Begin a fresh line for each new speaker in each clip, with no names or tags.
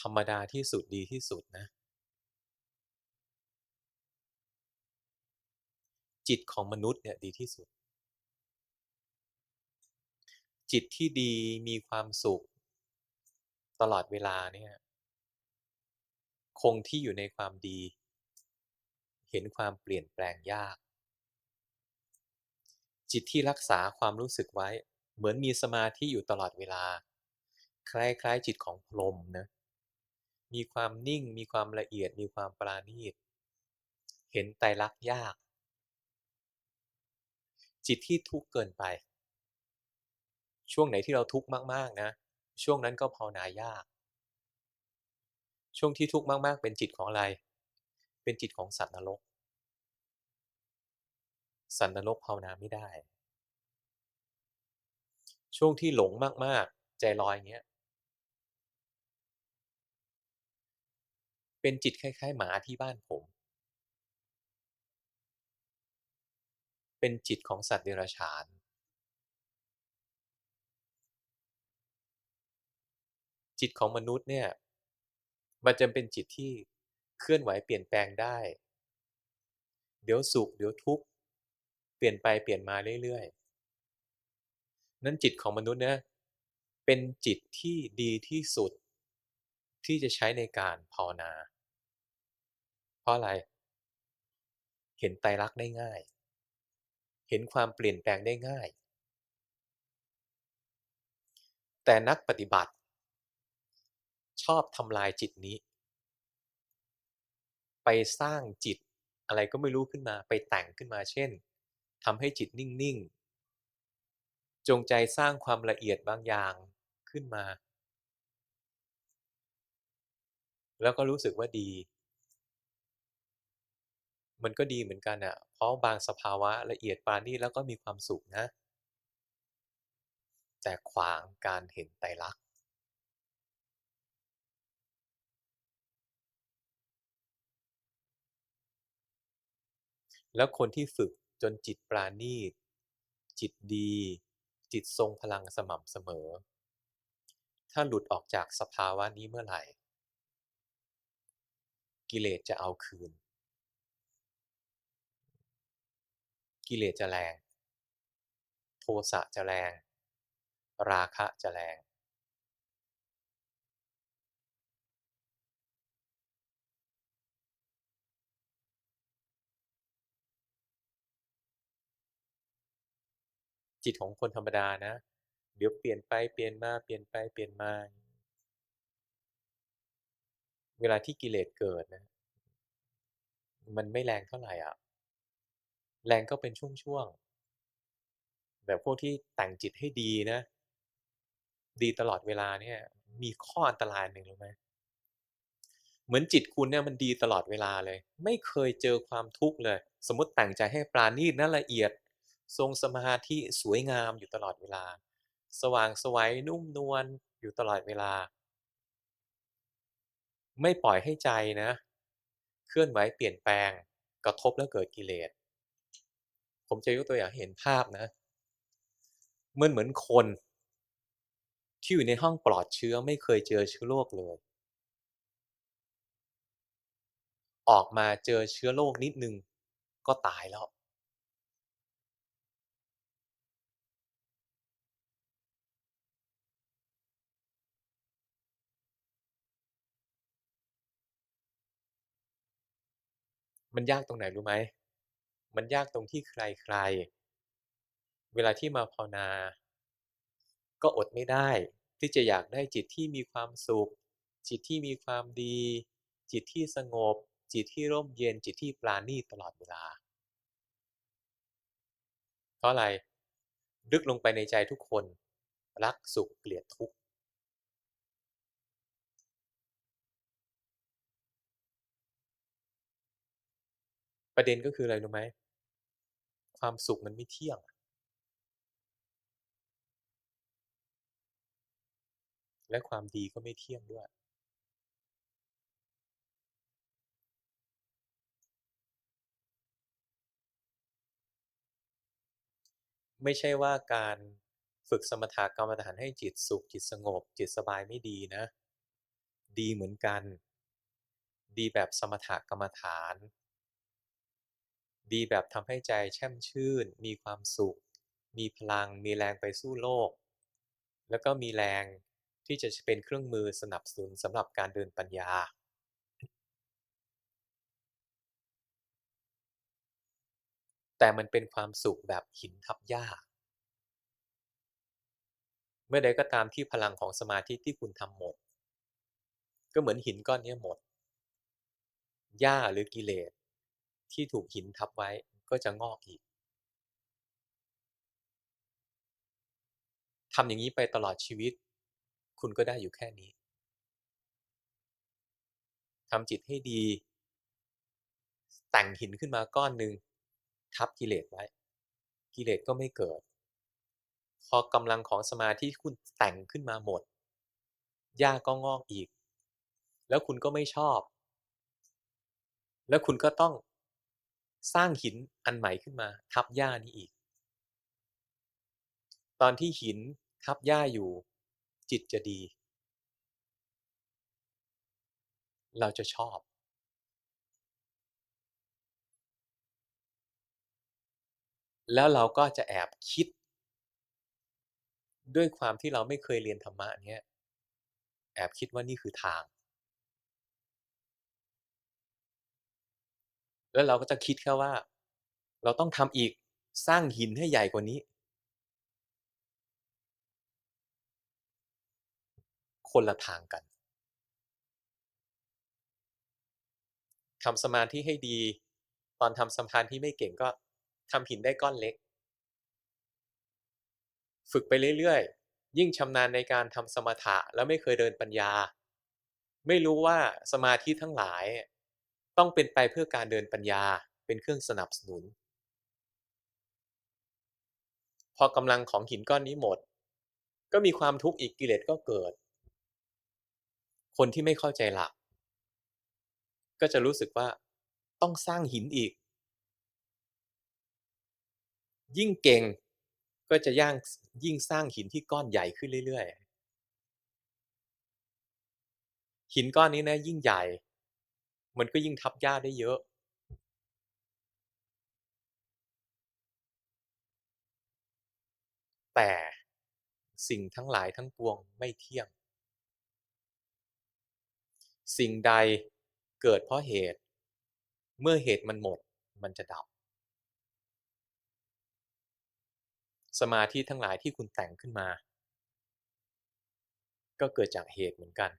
ธรรมดาที่สุดดีที่สุดนะ จิตของมนุษย์เนี่ยดีที่สุด จิตที่ดีมีความสุข ตลอดเวลาเนี่ยคงที่อยู่ในความดี เห็นความเปลี่ยนแปลงยาก จิตที่รักษาความรู้สึกไว้ เหมือนมีสมาธิอยู่ตลอดเวลา คล้ายๆจิตของพรหมนะ มีความนิ่ง มีความละเอียด มีความปราณีต เห็นไตรลักษณ์ยาก จิตที่ทุกข์เกินไป ช่วงไหนที่เราทุกข์มากๆนะ ช่วงนั้นก็ภาวนายาก ช่วงที่ทุกข์มากๆ เป็นจิตของอะไร เป็นจิตของสัตว์นรก สัตว์นรกภาวนาไม่ได้ ช่วงที่หลงมากๆ ใจลอยเงี้ย เป็นจิตคล้าย ๆ หมาที่บ้านผม เป็นจิตของสัตว์เดรัจฉาน จิตของมนุษย์เนี่ย มันจะเป็นจิตที่เคลื่อนไหวเปลี่ยนแปลงได้ เดี๋ยวสุข เดี๋ยวทุกข์ เปลี่ยนไปเปลี่ยนมาเรื่อยๆ นั้นจิตของมนุษย์เนี่ยเป็นจิตที่ดีที่สุดที่จะใช้ในการภาวนา ราะอะไร เห็นไตรลักษณ์ได้ง่าย เห็นความเปลี่ยนแปลงได้ง่าย แต่นักปฏิบัติ ชอบทำลายจิตนี้ ไปสร้างจิตอะไรก็ไม่รู้ขึ้นมา ไปแต่งขึ้นมา เช่นทำให้จิตนิ่ง ๆ จงใจสร้างความละเอียดบางอย่างขึ้นมา แล้วก็รู้สึกว่าดี มันก็ดีเหมือนกันอะเพราะบางสภาวะละเอียดปราณีตแล้วก็มีความสุขนะ แต่ขวางการเห็นไตรลักษณ์แล้วคนที่ฝึกจนจิตปราณีต จิตดี จิตทรงพลังสม่ำเสมอ ถ้าหลุดออกจากสภาวะนี้เมื่อไหร่ กิเลสจะเอาคืน กิเลสจะแรง โทสะจะแรง ราคะจะแรง จิตของคนธรรมดานะ เดี๋ยวเปลี่ยนไปเปลี่ยนมาเปลี่ยนไปเปลี่ยนมาเวลาที่กิเลสเกิดนะ มันไม่แรงเท่าไหร่อะ แรงก็เป็นช่วงๆ แบบพวกที่แต่งจิตให้ดีนะ ดีตลอดเวลาเนี่ย มีข้ออันตรายหนึ่งรู้ไหมเหมือนจิตคุณเนี่ยมันดีตลอดเวลาเลย ไม่เคยเจอความทุกข์เลย สมมติแต่งใจให้ปราณีตนะละเอียด ทรงสมาธิสวยงามอยู่ตลอดเวลา สว่างสวนุ่มนวลอยู่ตลอดเวลา ไม่ปล่อยให้ใจนะ เคลื่อนไหวเปลี่ยนแปลง กระทบแล้วเกิดกิเลส ผมจะยกตัวอย่างเห็นภาพนะมันเหมือนคน ที่อยู่ในห้องปลอดเชื้อไม่เคยเจอเชื้อโรคเลย ออกมาเจอเชื้อโรคนิดหนึ่งก็ตายแล้ว มันยากตรงไหนรู้ไหม มันยากตรงที่ใครๆเวลาที่มาภาวนา ก็อดไม่ได้ที่จะอยากได้จิตที่มีความสุข จิตที่มีความดี จิตที่สงบ จิตที่ร่มเย็นจิตที่ปราณีตตลอดเวลา เพราะอะไรลึกลงไปในใจทุกคน รักสุขเกลียดทุกข์ประเด็นก็คืออะไรรู้ไหม ความสุขมันไม่เที่ยง และความดีก็ไม่เที่ยงด้วย ไม่ใช่ว่าการฝึกสมถกรรมฐานให้จิตสุขจิตสงบ จิตสบายไม่ดีนะ ดีเหมือนกัน ดีแบบสมถกรรมฐาน ดีแบบทำให้ใจแช่มชื่น มีความสุข มีพลัง มีแรงไปสู้โลก แล้วก็มีแรงที่จะเป็นเครื่องมือสนับสนุนสำหรับการเดินปัญญา แต่มันเป็นความสุขแบบหินทับหญ้า เมื่อใดก็ตามที่พลังของสมาธิที่คุณทำหมด ก็เหมือนหินก้อนนี้หมดหญ้าหรือกิเลส ที่ถูกหินทับไว้ก็จะงอกอีกทำอย่างนี้ไปตลอดชีวิต คุณก็ได้อยู่แค่นี้ทำจิตให้ดี แต่งหินขึ้นมาก้อนหนึ่งทับกิเลสไว้ กิเลสก็ไม่เกิด พอกำลังของสมาธิคุณแต่งขึ้นมาหมดหญ้าก็งอกอีก แล้วคุณก็ไม่ชอบ แล้วคุณก็ต้อง สร้างหินอันใหม่ขึ้นมา ทับหญ้านี้อีก ตอนที่หินทับหญ้าอยู่ จิตจะดี เราจะชอบ แล้วเราก็จะแอบคิด ด้วยความที่เราไม่เคยเรียนธรรมะเนี้ยแอบคิดว่านี่คือทาง แล้วเราก็จะคิดแค่ว่า เราต้องทำอีกสร้างหินให้ใหญ่กว่านี้ คนละทางกันทำสมาธิให้ดี ตอนทำสมาธิไม่เก่งก็ทำหินได้ก้อนเล็ก ฝึกไปเรื่อยๆ ยิ่งชำนาญในการทำสมถะแล้วไม่เคยเดินปัญญา ไม่รู้ว่าสมาธิทั้งหลาย ต้องเป็นไปเพื่อการเดินปัญญาเป็นเครื่องสนับสนุน พอกำลังของหินก้อนนี้หมด ก็มีความทุกข์อีกกิเลสก็เกิด คนที่ไม่เข้าใจหลัก ก็จะรู้สึกว่าต้องสร้างหินอีก ยิ่งเก่งก็จะย่างยิ่งสร้างหินที่ก้อนใหญ่ขึ้นเรื่อยๆ หินก้อนนี้นะยิ่งใหญ่ มันก็ยิ่งทับหญ้าได้เยอะ แต่สิ่งทั้งหลายทั้งปวงไม่เที่ยง สิ่งใดเกิดเพราะเหตุ เมื่อเหตุมันหมดมันจะดับ สมาธิทั้งหลายที่คุณแต่งขึ้นมา ก็เกิดจากเหตุเหมือนกัน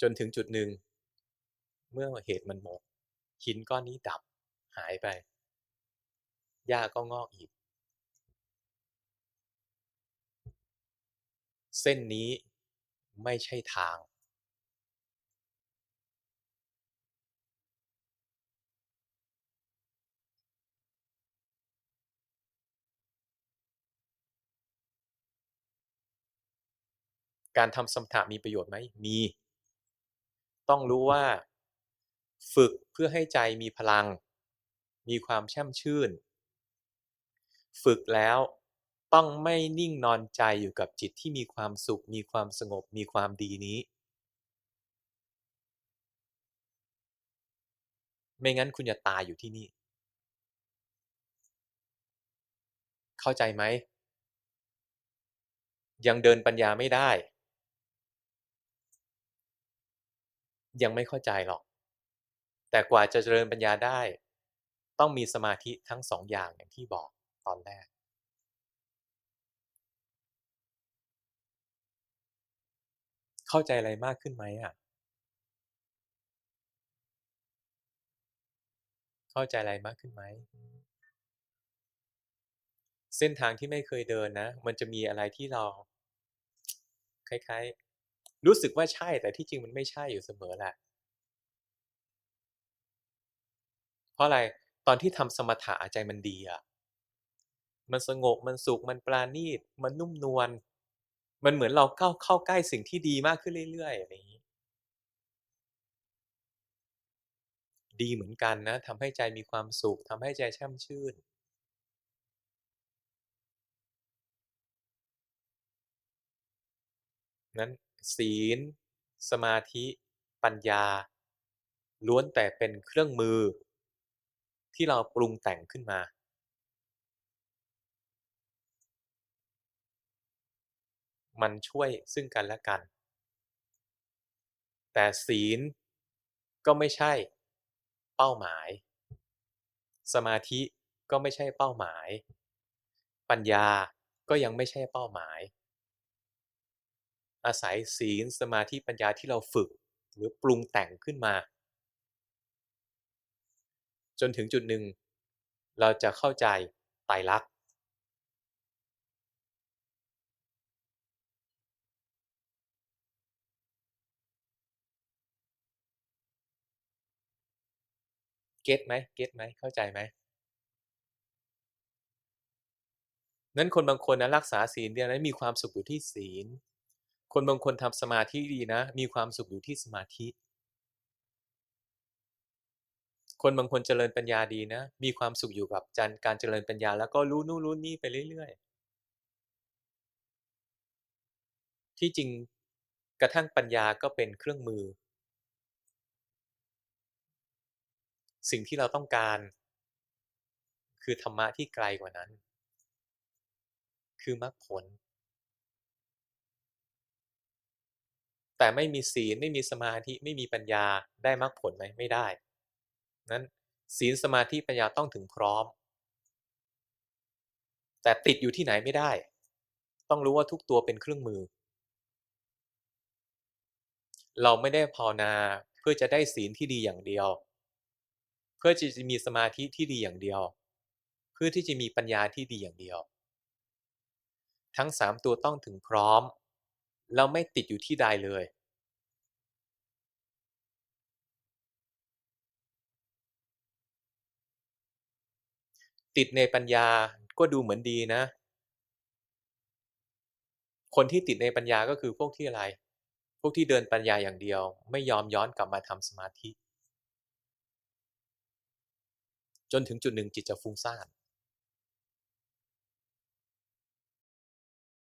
จนถึงจุดหนึ่ง เมื่อเหตุมันหมดหินก้อนนี้ดับหายไปหญ้าก็งอกอีก เส้นนี้ไม่ใช่ทาง การทำสมถะมีประโยชน์ไหม มี ต้องรู้ว่า ฝึกเพื่อให้ใจมีพลัง มีความแช่มชื่น ฝึกแล้วต้องไม่นิ่งนอนใจอยู่กับจิตที่มีความสุข มีความสงบ มีความดีนี้ ไม่งั้นคุณจะตายอยู่ที่นี่ เข้าใจไหม ยังเดินปัญญาไม่ได้ ยังไม่เข้าใจหรอก แต่กว่าจะเจริญปัญญาได้ ต้องมีสมาธิทั้งสองอย่างอย่างที่บอกตอนแรก เข้าใจอะไรมากขึ้นไหมอะ เข้าใจอะไรมากขึ้นไหม เส้นทางที่ไม่เคยเดินนะ มันจะมีอะไรที่เรา คล้าย ๆ รู้สึกว่าใช่แต่ที่จริงมันไม่ใช่อยู่เสมอแหละ เพราะอะไรตอนที่ทำสมถะใจมันดีอะมันสงบมันสุขมันปราณีตมันนุ่มนวลมันเหมือนเราก้าวเข้าใกล้สิ่งที่ดีมากขึ้นเรื่อยๆอะไรงี้ ดีเหมือนกันนะทำให้ใจมีความสุขทำให้ใจแช่มชื่น นั้นศีล สมาธิ ปัญญา ล้วนแต่เป็นเครื่องมือ ที่เราปรุงแต่งขึ้นมา มันช่วยซึ่งกันและกัน แต่ศีลก็ไม่ใช่เป้าหมาย สมาธิก็ไม่ใช่เป้าหมาย ปัญญาก็ยังไม่ใช่เป้าหมาย อาศัยศีลสมาธิปัญญาที่เราฝึกหรือปรุงแต่งขึ้นมา จนถึงจุดหนึ่ง เราจะเข้าใจไตรลักษณ์เก็ตไหมเก็ตไหมเข้าใจไหมนั้นคนบางคนนะรักษาศีลเดียวนะมีความสุขอยู่ที่ศีล คนบางคนทำสมาธิดีนะ มีความสุขอยู่ที่สมาธิ คนบางคนเจริญปัญญาดีนะ มีความสุขอยู่กับจันการเจริญปัญญา แล้วก็รู้นู่นรู้นี่ไปเรื่อยๆ ที่จริงกระทั่งปัญญาก็เป็นเครื่องมือ สิ่งที่เราต้องการ คือธรรมะที่ไกลกว่านั้น คือมรรคผล แต่ไม่มีศีลไม่มีสมาธิไม่มีปัญญาได้มรรคผลไหมไม่ได้ นั้นศีลสมาธิปัญญาต้องถึงพร้อม แต่ติดอยู่ที่ไหนไม่ได้ ต้องรู้ว่าทุกตัวเป็นเครื่องมือ เราไม่ได้ภาวนาเพื่อจะได้ศีลที่ดีอย่างเดียว เพื่อที่จะมีสมาธิที่ดีอย่างเดียว เพื่อที่จะมีปัญญาที่ดีอย่างเดียว ทั้ง3ตัวต้องถึงพร้อมแล้วไม่ติดอยู่ที่ใดเลย ติดในปัญญาก็ดูเหมือนดีนะ คนที่ติดในปัญญาก็คือพวกที่อะไร พวกที่เดินปัญญาอย่างเดียว ไม่ยอมย้อนกลับมาทำสมาธิ จนถึงจุดหนึ่งจิตจะฟุ้งซ่าน